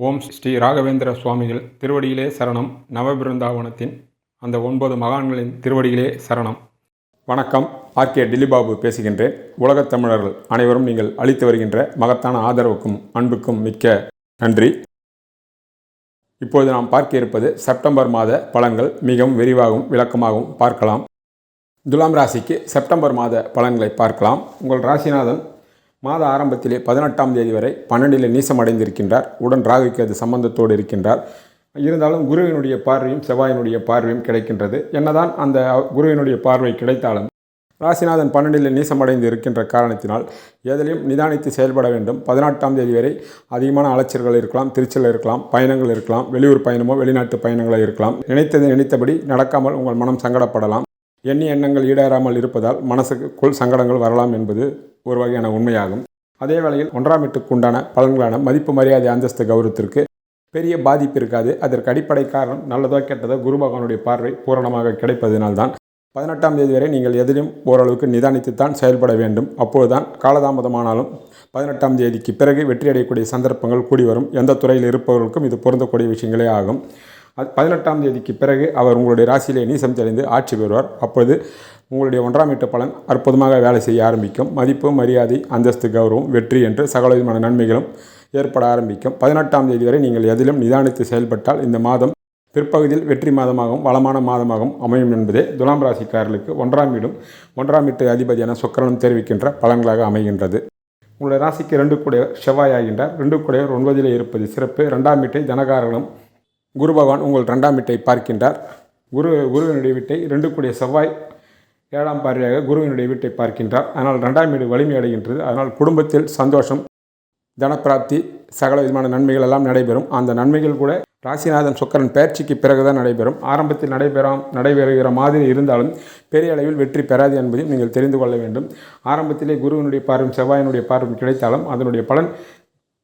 ஓம் ஸ்ரீ ராகவேந்திர சுவாமிகள் திருவடியிலே சரணம். நவபிருந்தாவனத்தின் அந்த ஒன்பது மகான்களின் திருவடியிலே சரணம். வணக்கம். ஆர்கே டில்லிபாபு பேசுகின்றேன். உலகத் தமிழர்கள் அனைவரும் நீங்கள் அளித்து வருகின்ற மகத்தான ஆதரவுக்கும் அன்புக்கும் மிக்க நன்றி. இப்பொழுது நாம் பார்க்க இருப்பது செப்டம்பர் மாத பலன்கள் மிகவும் விரிவாகவும் விளக்கமாகவும் பார்க்கலாம். துலாம் ராசிக்கு செப்டம்பர் மாத பலன்களை பார்க்கலாம். உங்கள் ராசிநாதன் மாத ஆரம்பத்திலே பதினெட்டாம் தேதி வரை பன்னெண்டில் நீசம் அடைந்திருக்கின்றார் உடன் ராகுக்கு அது சம்பந்தத்தோடு இருக்கின்றார். இருந்தாலும் குருவினுடைய பார்வையும் செவ்வாயினுடைய பார்வையும் கிடைக்கின்றது. என்னதான் அந்த குருவினுடைய பார்வை கிடைத்தாலும் ராசிநாதன் பன்னெண்டில் நீசமடைந்து இருக்கின்ற காரணத்தினால் எதிலையும் நிதானித்து செயல்பட வேண்டும். பதினெட்டாம் தேதி வரை அதிகமான அலைச்சல்கள் இருக்கலாம் திருச்சல் இருக்கலாம் பயணங்கள் இருக்கலாம் வெளியூர் பயணமோ வெளிநாட்டு பயணங்களோ இருக்கலாம். நினைத்தது நினைத்தபடி நடக்காமல் உங்கள் மனம் சங்கடப்படலாம். எண்ணி எண்ணங்கள் ஈடேறாமல் இருப்பதால் மனசுக்குள் சங்கடங்கள் வரலாம் என்பது ஒரு வகையான உண்மையாகும். அதே வேளையில் ஒன்றாம் எட்டுக்குண்டான பலன்களான மதிப்பு மரியாதை அந்தஸ்து கௌரவத்திற்கு பெரிய பாதிப்பு இருக்காது. அதற்கு அடிப்படை காரணம் நல்லதோ கெட்டதோ குரு பகவானுடைய பார்வை பூரணமாக கிடைப்பதனால்தான். பதினெட்டாம் தேதி வரை நீங்கள் எதிலும் ஓரளவுக்கு நிதானித்துத்தான் செயல்பட வேண்டும். அப்போதுதான் காலதாமதமானாலும் பதினெட்டாம் தேதிக்கு பிறகு வெற்றியடையக்கூடிய சந்தர்ப்பங்கள் கூடி வரும் எந்த துறையில் இருப்பவர்களுக்கும் இது பொருந்தக்கூடிய விஷயங்களே ஆகும். பதினெட்டாம் தேதிக்கு பிறகு அவர் உங்களுடைய ராசியிலே நீசம் தெளிந்து ஆட்சி பெறுவார். அப்பொழுது உங்களுடைய ஒன்றாம் வீட்டு பலன் அற்புதமாக வேலை செய்ய ஆரம்பிக்கும். மதிப்பு மரியாதை அந்தஸ்து கௌரவம் வெற்றி என்று சகல விதமான நன்மைகளும் ஏற்பட ஆரம்பிக்கும். பதினெட்டாம் தேதி வரை நீங்கள் எதிலும் நிதானித்து செயல்பட்டால் இந்த மாதம் பிற்பகுதியில் வெற்றி மாதமாகவும் வளமான மாதமாகவும் அமையும் என்பதே துலாம் ராசிக்காரர்களுக்கு ஒன்றாம் வீடும் ஒன்றாம் வீட்டு அதிபதியான சுக்கரனும் தெரிவிக்கின்ற பலன்களாக அமைகின்றது. உங்களுடைய ராசிக்கு ரெண்டு கூடிய செவ்வாய் ஆகின்றார். ரெண்டு கூடையவர் ஒன்பதிலே இருப்பது சிறப்பு. ரெண்டாம் வீட்டை தனகாரர்களும் குரு பகவான் உங்கள் ரெண்டாம் வீட்டை பார்க்கின்றார். குரு குருவினுடைய வீட்டை ரெண்டு கூடிய செவ்வாய் ஏழாம் பார்வையாக குருவினுடைய வீட்டை பார்க்கின்றார். அதனால் ரெண்டாம் வீடு வலிமை அடைகின்றது. அதனால் குடும்பத்தில் சந்தோஷம் தனப்பிராப்தி சகல விதமான நன்மைகள் எல்லாம் நடைபெறும். அந்த நன்மைகள் கூட ராசிநாதன் சுக்கரன் பயிற்சிக்கு பிறகுதான் நடைபெறும். ஆரம்பத்தில் நடைபெறாம் நடைபெறுகிற மாதிரி இருந்தாலும் பெரிய அளவில் வெற்றி பெறாது என்பதையும் நீங்கள் தெரிந்து கொள்ள வேண்டும். ஆரம்பத்திலே குருவினுடைய பார்வையும் செவ்வாயினுடைய பார்வையும் கிடைத்தாலும் அதனுடைய பலன்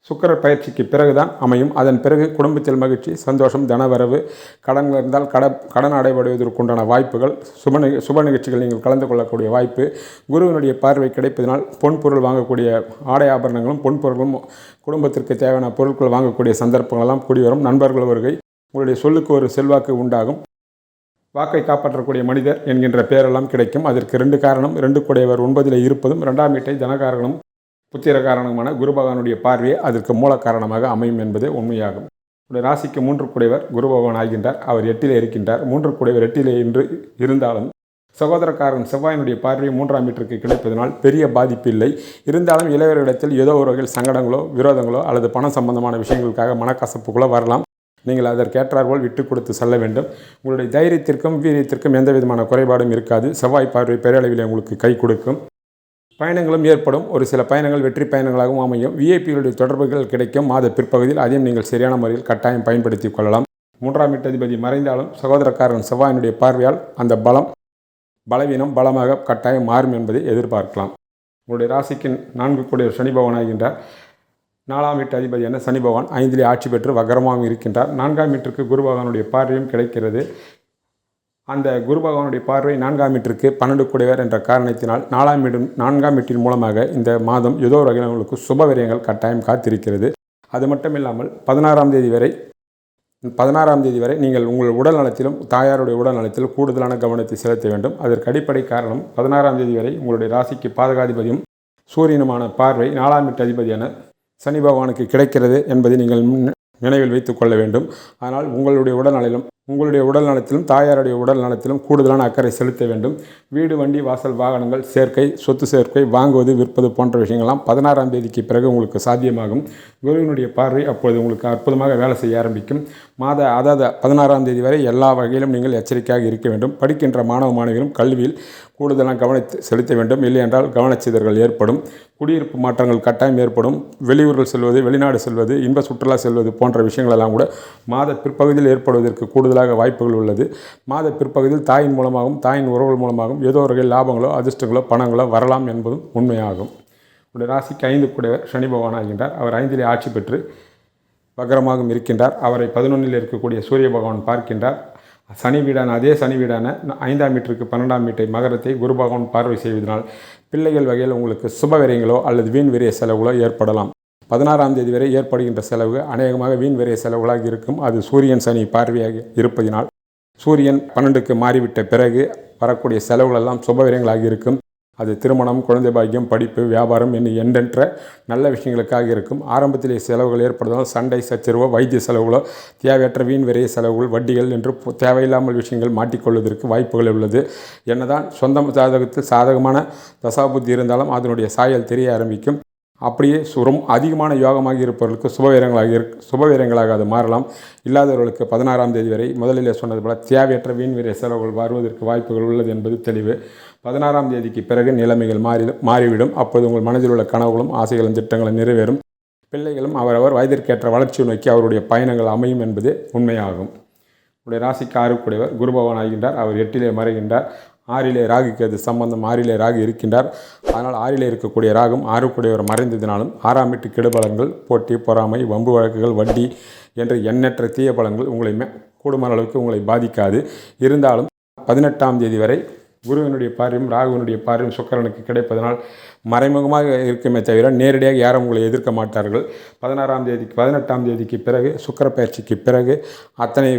சுக்கர பயிற்சிக்கு பிறகுதான் அமையும். அதன் பிறகு குடும்பத்தில் மகிழ்ச்சி சந்தோஷம் தனவரவு கடன்கள் இருந்தால் கட கடன் அடைபடுவதற்குண்டான வாய்ப்புகள் சுப நிக சுப நிகழ்ச்சிகள் நீங்கள் கலந்து கொள்ளக்கூடிய வாய்ப்பு குருவினுடைய பார்வை கிடைப்பதனால் பொன் பொருள் வாங்கக்கூடிய ஆடை ஆபரணங்களும் பொன் பொருளும் குடும்பத்திற்கு தேவையான பொருட்கள் வாங்கக்கூடிய சந்தர்ப்பங்களெல்லாம் கூடிவரும். நண்பர்கள் வருகை உங்களுடைய சொல்லுக்கு ஒரு செல்வாக்கு உண்டாகும். வாக்கை காப்பாற்றக்கூடிய மனிதர் என்கின்ற பெயரெல்லாம் கிடைக்கும். அதற்கு ரெண்டு காரணம் ரெண்டு கூடையவர் ஒன்பதில் இருப்பதும் ரெண்டாம் வீட்டை தனகாரணம் புத்திர காரணமான குரு பார்வையே அதற்கு மூல காரணமாக அமையும் என்பதே உண்மையாகும். உடைய ராசிக்கு மூன்று குடைவர் குரு பகவான் ஆகின்றார். அவர் எட்டிலே இருக்கின்றார். மூன்று குடைவர் எட்டிலே இன்று இருந்தாலும் சகோதரக்காரன் செவ்வாயினுடைய பார்வை மூன்றாம் மீட்டருக்கு கிடைப்பதனால் பெரிய பாதிப்பு இல்லை. இருந்தாலும் இளையவர்களிடத்தில் ஏதோ ஒரு வகையில் சங்கடங்களோ விரோதங்களோ அல்லது பணம் சம்பந்தமான விஷயங்களுக்காக மனக்கசப்புகளோ வரலாம். நீங்கள் அதற்கேற்றார்போல் விட்டு கொடுத்து செல்ல வேண்டும். உங்களுடைய தைரியத்திற்கும் வீரியத்திற்கும் எந்த விதமான குறைபாடும் இருக்காது. செவ்வாய் பார்வை பெரியளவில் உங்களுக்கு கை கொடுக்கும். பயணங்களும் ஏற்படும். ஒரு சில பயணங்கள் வெற்றி பயணங்களாகவும் அமையும். விஐபிகளுடைய தொடர்புகள் கிடைக்கும். மாத பிற்பகுதியில் அதையும் நீங்கள் சரியான முறையில் கட்டாயம் பயன்படுத்தி கொள்ளலாம். மூன்றாம் வீட்டதிபதி மறைந்தாலும் சகோதரக்காரன் செவ்வாயினுடைய பார்வையால் அந்த பலம் பலவீனம் பலமாக கட்டாயம் மாறும் என்பதை எதிர்பார்க்கலாம். உங்களுடைய ராசிக்கு நான்கு கூடிய சனி பகவான் ஆகின்றார். நாலாம் வீட்டு அதிபதியான சனி பகவான் ஐந்திலே ஆட்சி பெற்று வக்கரமாகவும் இருக்கின்றார். நான்காம் வீட்டிற்கு குரு பகவானுடைய பார்வையும் கிடைக்கிறது. அந்த குரு பகவானுடைய பார்வை நான்காம் வீட்டிற்கு பன்னெண்டு கூடைவர் என்ற காரணத்தினால் நாலாம் வீடும் நான்காம் வீட்டின் மூலமாக இந்த மாதம் ஏதோ ஒரு வகையில் உங்களுக்கு சுப விரயங்கள் கட்டாயம் காத்திருக்கிறது. அது மட்டும் இல்லாமல் பதினாறாம் தேதி வரை பதினாறாம் தேதி வரை நீங்கள் உங்கள் உடல் நலத்திலும் தாயாருடைய உடல் நலத்திலும் கூடுதலான கவனத்தை செலுத்த வேண்டும். அதற்கு அடிப்படை காரணம் பதினாறாம் தேதி வரை உங்களுடைய ராசிக்கு பாதகாதிபதியும் சூரியனுமான பார்வை நாலாம் வீட்டு அதிபதியான சனி பகவானுக்கு கிடைக்கிறது என்பதை நீங்கள் நினைவில் வைத்துக் கொள்ள வேண்டும். ஆனால் உங்களுடைய உடல்நலிலும் உங்களுடைய உடல் நலத்திலும் தாயாருடைய உடல் நலத்திலும் கூடுதலான அக்கறை செலுத்த வேண்டும். வீடு வண்டி வாசல் வாகனங்கள் சேர்க்கை சொத்து சேர்க்கை வாங்குவது விற்பது போன்ற விஷயங்கள்லாம் பதினாறாம் தேதிக்கு பிறகு உங்களுக்கு சாத்தியமாகும். குருவினுடைய பார்வை அப்பொழுது உங்களுக்கு அற்புதமாக வேலை செய்ய ஆரம்பிக்கும். மாத அதாவது பதினாறாம் தேதி வரை எல்லா வகையிலும் நீங்கள் எச்சரிக்கையாக இருக்க வேண்டும். படிக்கின்ற மாணவ மாணவிகளும் கல்வியில் கூடுதலாக கவனித்து செலுத்த வேண்டும். இல்லை என்றால் கவனச்சிதறல் ஏற்படும். குடியிருப்பு மாற்றங்கள் கட்டாயம் ஏற்படும். வெளியூர்கள் செல்வது வெளிநாடு செல்வது இன்ப சுற்றுலா செல்வது போன்ற விஷயங்களெல்லாம் கூட மாத பிற்பகுதியில் ஏற்படுவதற்கு கூடுதலாக வாய்ப்புகள் உள்ளது. மாத பிற்பகுதியில் தாயின் மூலமாகவும் தாயின் உறவுகள் மூலமாகவும் ஏதோ ஒரு வகையில் லாபங்களோ அதிர்ஷ்டங்களோ பணங்களோ வரலாம் என்பதும் உண்மையாகும். உடைய ராசிக்கு ஐந்து கூடியவர் சனி பகவான் ஆகின்றார். அவர் ஐந்திலே ஆட்சி பெற்று வக்கரமாகவும் இருக்கின்றார். அவரை பதினொன்றில் இருக்கக்கூடிய சூரிய பகவான் பார்க்கின்றார். சனி வீடான அதே சனி வீடான ஐந்தாம் மீட்டருக்கு பன்னெண்டாம் மீட்டை மகரத்தை குரு பகவான் பார்வை செய்வதனால் பிள்ளைகள் வகையில் உங்களுக்கு சுப விரயங்களோ அல்லது வீண் விரிய செலவுகளோ ஏற்படலாம். பதினாறாம் தேதி வரை ஏற்படுகின்ற செலவு அநேகமாக வீண் விரைய செலவுகளாக இருக்கும். அது சூரியன் சனி பார்வையாக இருப்பதினால் சூரியன் பன்னெண்டுக்கு மாறிவிட்ட பிறகு வரக்கூடிய செலவுகளெல்லாம் சுபவிரயங்களாக இருக்கும். அது திருமணம் குழந்தை பாக்கியம் படிப்பு வியாபாரம் என்று எண்ணற்ற நல்ல விஷயங்களுக்காக இருக்கும். ஆரம்பத்திலே செலவுகள் ஏற்படுவதால் சண்டை சச்சரவோ வைத்திய செலவுகளோ தேவையற்ற வீண் விரைய செலவுகள் வட்டிகள் என்று தேவையில்லாமல் விஷயங்கள் மாட்டிக்கொள்வதற்கு வாய்ப்புகள் உள்ளது. என்னதான் சொந்த ஜாதகத்தில் சாதகமான தசாபுத்தி இருந்தாலும் அதனுடைய சாயல் தெரிய ஆரம்பிக்கும். அப்படியே சுரம் அதிகமான யோகமாக இருப்பவர்களுக்கு சுபவீரங்களாக இருக் சுபவீரங்களாக அது மாறலாம். இல்லாதவர்களுக்கு பதினாறாம் தேதி வரை முதலிலே சொன்னது போல தேவையற்ற வீண் விரை செலவுகள் வருவதற்கு வாய்ப்புகள் உள்ளது என்பது தெளிவு. பதினாறாம் தேதிக்கு பிறகு நிலைமைகள் மாறி மாறிவிடும். அப்போது உங்கள் மனதில் உள்ள கனவுகளும் ஆசைகளும் திட்டங்களும் நிறைவேறும். பிள்ளைகளும் அவரவர் வயதிற்கேற்ற வளர்ச்சியை நோக்கி அவருடைய பயணங்கள் அமையும் என்பது உண்மையாகும். உடைய ராசிக்கு ஆறுக்குடையவர் குருபவன் ஆகின்றார். அவர் எட்டிலே மறைகின்றார். ஆறிலே ராகுக்கு அது சம்பந்தம். ஆறிலே ராகு இருக்கின்றார். அதனால் ஆறிலே இருக்கக்கூடிய ராகும் ஆறுக்குடையவர் மறைந்ததினாலும் ஆறாம் வீட்டு கெடுபலங்கள் போட்டி பொறாமை வம்பு வழக்குகள் வட்டி என்ற எண்ணற்ற தீய பலங்கள் உங்களை மே- கூடுமான அளவுக்கு உங்களை பாதிக்காது. இருந்தாலும் பதினெட்டாம் தேதி வரை குருவினுடைய பார்வையும் ராகுவினுடைய பார்வையும் சுக்கரனுக்கு கிடைப்பதனால் மறைமுகமாக இருக்குமே தவிர நேரடியாக யாரும் உங்களை எதிர்க்க மாட்டார்கள். பதினாறாம் தேதிக்கு பதினெட்டாம் தேதிக்கு பிறகு சுக்கர பயிற்சிக்கு பிறகு அத்தனை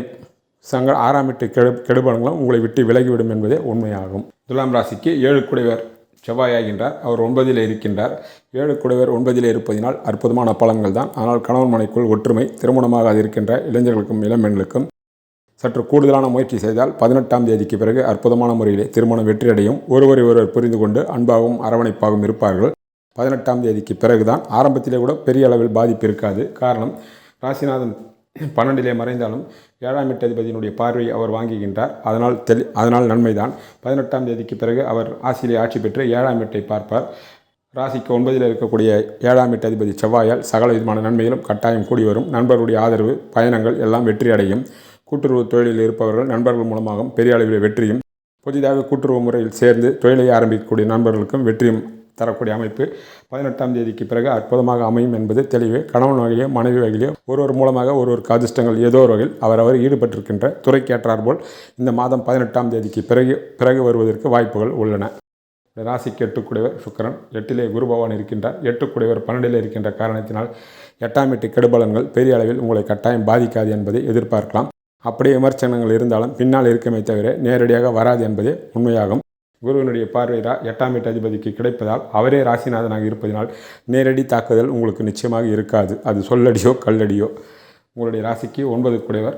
சங்க ஆறாம் எட்டு கெடு கெடுபலங்களும் உங்களை விட்டு விலகிவிடும் என்பதே உண்மையாகும். துலாம் ராசிக்கு ஏழு குடைவர் செவ்வாயாகின்றார். அவர் ஒன்பதில் இருக்கின்றார். ஏழு குடைவர் ஒன்பதில் இருப்பதினால் அற்புதமான பலன்கள் தான். ஆனால் கணவன் மனைக்குள் ஒற்றுமை திருமணமாக இருக்கின்ற இளைஞர்களுக்கும் இளம்பெண்களுக்கும் சற்று கூடுதலான முயற்சி செய்தால் பதினெட்டாம் தேதிக்கு பிறகு அற்புதமான முறையிலே திருமணம் வெற்றியடையும். ஒருவரை ஒருவர் புரிந்து கொண்டு அன்பாகவும் அரவணைப்பாகவும் இருப்பார்கள். பதினெட்டாம் தேதிக்கு பிறகுதான் ஆரம்பத்திலே கூட பெரிய அளவில் பாதிப்பு இருக்காது. காரணம் ராசிநாதன் பன்னெண்டிலே மறைந்தாலும் ஏழாம் எட்டு அதிபதியினுடைய பார்வையை அவர் வாங்குகின்றார். அதனால் தெளி அதனால் நன்மைதான். பதினெட்டாம் தேதிக்கு பிறகு அவர் ஆசிரியை ஆட்சி பெற்று ஏழாம் எட்டை பார்ப்பார். ராசிக்கு ஒன்பதில் இருக்கக்கூடிய ஏழாம் எட்டு அதிபதி செவ்வாயால் சகல விதமான நன்மைகளும் கட்டாயம் கூடி வரும் நண்பருடைய ஆதரவு பயணங்கள் எல்லாம் வெற்றி அடையும் கூட்டுறவு தொழிலில் இருப்பவர்கள் நண்பர்கள் மூலமாகவும் பெரிய அளவில் வெற்றியும் புதிதாக கூட்டுறவு முறையில் சேர்ந்து தொழிலை ஆரம்பிக்கக்கூடிய நண்பர்களுக்கும் வெற்றியும் தரக்கூடிய அமைப்பு பதினெட்டாம் தேதிக்கு பிறகு அற்புதமாக அமையும் என்பது தெளிவு. கணவன் வகையிலோ மனைவி வகையிலோ ஒருவர் மூலமாக ஒருவருக்கு அதிர்ஷ்டங்கள் ஏதோ ஒரு வகையில் அவரவர் ஈடுபட்டிருக்கின்ற துறைக்கேற்றாற்போல் இந்த மாதம் பதினெட்டாம் தேதிக்கு பிறகு பிறகு வருவதற்கு வாய்ப்புகள் உள்ளன. இந்த ராசிக்கு எட்டுக்குடையவர் சுக்கிரன் எட்டிலே குரு பகவான் இருக்கின்றார். எட்டுக்குடையவர் பன்னெண்டிலே இருக்கின்ற காரணத்தினால் எட்டாம் எட்டு கெடுபலன்கள் பெரிய அளவில் உங்களை கட்டாயம் பாதிக்காது என்பதை எதிர்பார்க்கலாம். அப்படியே விமர்சனங்கள் இருந்தாலும் பின்னால் இருக்குமே தவிர நேரடியாக வராது என்பதே உண்மையாகும். குருவினுடைய பார்வை எட்டாம் எட்டு அதிபதிக்கு கிடைப்பதால் அவரே ராசிநாதனாக இருப்பதனால் நேரடி தாக்குதல் உங்களுக்கு நிச்சயமாக இருக்காது. அது சொல்லடியோ கல்லடியோ. உங்களுடைய ராசிக்கு ஒன்பது குடைவர்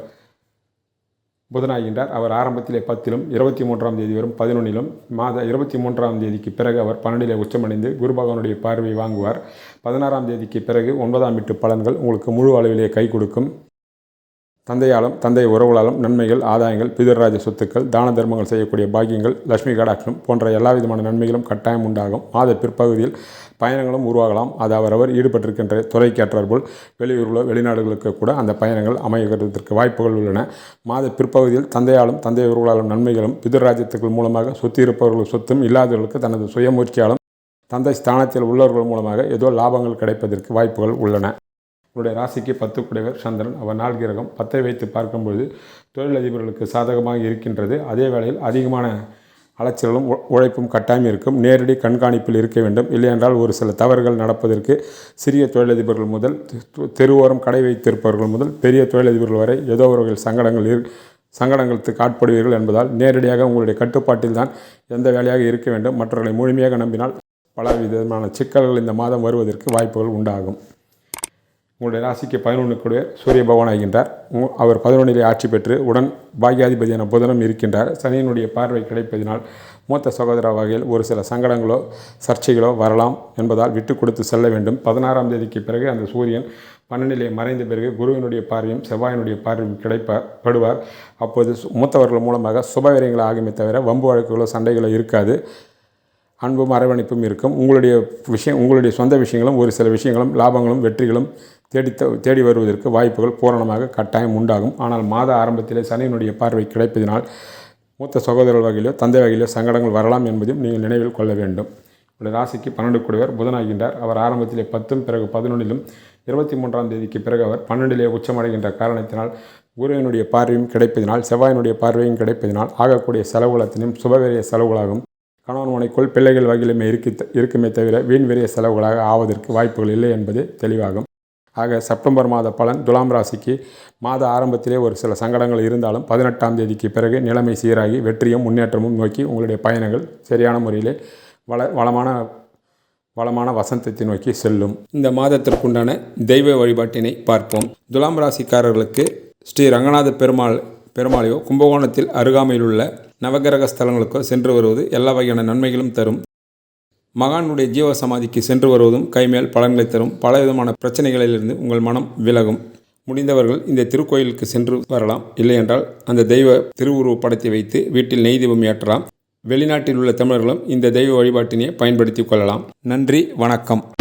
புதனாகின்றார். அவர் ஆரம்பத்திலே பத்திலும் இருபத்தி மூன்றாம் தேதி வரும் பதினொன்றிலும் மாத இருபத்தி மூன்றாம் தேதிக்கு பிறகு அவர் பன்னெண்டிலே உச்சமடைந்து குரு பகவானுடைய பார்வை வாங்குவார். பதினாறாம் தேதிக்கு பிறகு ஒன்பதாம் வீட்டு பலன்கள் உங்களுக்கு முழு அளவிலே கை கொடுக்கும். தந்தையாலும் தந்தை உறவுகளாலும் நன்மைகள் ஆதாயங்கள் பிதர்ராஜ சொத்துக்கள் தான தர்மங்கள் செய்யக்கூடிய பாக்கியங்கள் லட்சுமி கடாட்சம் போன்ற எல்லா விதமான நன்மைகளும் கட்டாயம் உண்டாகும். மாத பிற்பகுதியில் பயணங்களும் உருவாகலாம். அது அவரவர் ஈடுபட்டிருக்கின்ற துறைக்கேற்றார்போல் வெளியூர்களோ வெளிநாடுகளுக்கு கூட அந்த பயணங்கள் அமைகிறதுக்கு வாய்ப்புகள் உள்ளன. மாத பிற்பகுதியில் தந்தையாலும் தந்தை உறவுகளாலும் நன்மைகளும் பிதர்ராஜ்யத்துக்கள் மூலமாக சொத்து இருப்பவர்கள் சொத்தும் இல்லாதவர்களுக்கு தனது சுயமுயற்சியாலும் தந்தை ஸ்தானத்தில் உள்ளவர்கள் மூலமாக ஏதோ லாபங்கள் கிடைப்பதற்கு வாய்ப்புகள் உள்ளன. உங்களுடைய ராசிக்கு பத்து குடைவர் சந்திரன். அவர் நாள் கிரகம் பத்தை வைத்து பார்க்கும்பொழுது தொழிலதிபர்களுக்கு சாதகமாக இருக்கின்றது. அதே வேளையில் அதிகமான அலைச்சலும் உழைப்பும் கட்டாயம் இருக்கும். நேரடி கண்காணிப்பில் இருக்க வேண்டும். இல்லையென்றால் ஒரு சில தவறுகள் நடப்பதற்கு சிறிய தொழிலதிபர்கள் முதல் தெருவோரம் கடை வைத்திருப்பவர்கள் முதல் பெரிய தொழிலதிபர்கள் வரை ஏதோ ஒரு வகையில் சங்கடங்கள் இரு சங்கடங்களுக்கு ஆட்படுவீர்கள் என்பதால் நேரடியாக உங்களுடைய கட்டுப்பாட்டில் தான் எந்த வேலையாக இருக்க வேண்டும். மற்றவர்களை முழுமையாக நம்பினால் பல விதமான சிக்கல்கள் இந்த மாதம் வருவதற்கு வாய்ப்புகள் உண்டாகும். உங்களுடைய ராசிக்கு பதினொன்றுக்குடைய சூரிய பகவான் ஆகின்றார். அவர் பதினொன்றிலே ஆட்சி பெற்று உடன் பாக்யாதிபதியான புதனும் இருக்கின்றார். சனியினுடைய பார்வை கிடைப்பதினால் மூத்த சகோதர வகையில் ஒரு சில சங்கடங்களோ சர்ச்சைகளோ வரலாம் என்பதால் விட்டு கொடுத்து செல்ல வேண்டும். பதினாறாம் தேதிக்கு பிறகு அந்த சூரியன் பன்னெண்டிலே மறைந்த பிறகு குருவினுடைய பார்வையும் செவ்வாயினுடைய பார்வையும் கிடைப்படுவார் படுவார். அப்போது சு- மூத்தவர்கள் மூலமாக சுபவிரயங்கள் ஆகுமே தவிர வம்பு வழக்குகளோ சண்டைகளோ இருக்காது. அன்பும் அரவணைப்பும் இருக்கும். உங்களுடைய விஷயம் உங்களுடைய சொந்த விஷயங்களும் ஒரு சில விஷயங்களும் லாபங்களும் வெற்றிகளும் தேடி தேடி வருவதற்கு வாய்ப்புகள் பூரணமாக கட்டாயம் உண்டாகும். ஆனால் மாத ஆரம்பத்திலே சனியினுடைய பார்வை கிடைப்பதினால் மூத்த சகோதரர் வகையிலோ தந்தை வகையிலோ சங்கடங்கள் வரலாம் என்பதையும் நீங்கள் நினைவில் கொள்ள வேண்டும். உடைய ராசிக்கு பன்னெண்டு கூடியவர் புதனாகின்றார். அவர் ஆரம்பத்திலே பத்தும் பிறகு பதினொன்றிலும் இருபத்தி மூன்றாம் தேதிக்கு பிறகு அவர் பன்னெண்டிலே உச்சமடைகின்ற காரணத்தினால் குருவினுடைய பார்வையும் கிடைப்பதினால் செவ்வாயினுடைய பார்வையும் கிடைப்பதினால் ஆகக்கூடிய செலவுகளத்தினும் சுபவேரிய செலவுகளாகும். கணவன் மனைக்குள் பிள்ளைகள் வகையிலுமே இருக்க இருக்குமே தவிர வீண் விரைய செலவுகளாக ஆவதற்கு வாய்ப்புகள் இல்லை என்பது தெளிவாகும். ஆக செப்டம்பர் மாத பலன் துலாம் ராசிக்கு மாத ஆரம்பத்திலே ஒரு சில சங்கடங்கள் இருந்தாலும் பதினெட்டாம் தேதிக்கு பிறகு நிலைமை சீராகி வெற்றியும் முன்னேற்றமும் நோக்கி உங்களுடைய பயணங்கள் சரியான முறையிலே வள வளமான வளமான வசந்தத்தை நோக்கி செல்லும். இந்த மாதத்திற்குண்டான தெய்வ வழிபாட்டினை பார்ப்போம். துலாம் ராசிக்காரர்களுக்கு ஸ்ரீ ரங்கநாத பெருமாள் பெருமாளையோ கும்பகோணத்தில் அருகாமையில் உள்ள நவகிரக ஸ்தலங்களுக்கோ சென்று வருவது எல்லா வகையான நன்மைகளும் தரும். மகானுடைய ஜீவ சமாதிக்கு சென்று வருவதும் கைமேல் பலன்களை தரும் பலவிதமான பிரச்சனைகளிலிருந்து உங்கள் மனம் விலகும். முடிந்தவர்கள் இந்த திருக்கோயிலுக்கு சென்று வரலாம். இல்லையென்றால் அந்த தெய்வ திருவுருவ படத்தை வைத்து வீட்டில் நெய் தீபம் ஏற்றலாம். வெளிநாட்டில் உள்ள தமிழர்களும் இந்த தெய்வ வழிபாட்டினை பயன்படுத்திக் கொள்ளலாம். நன்றி வணக்கம்.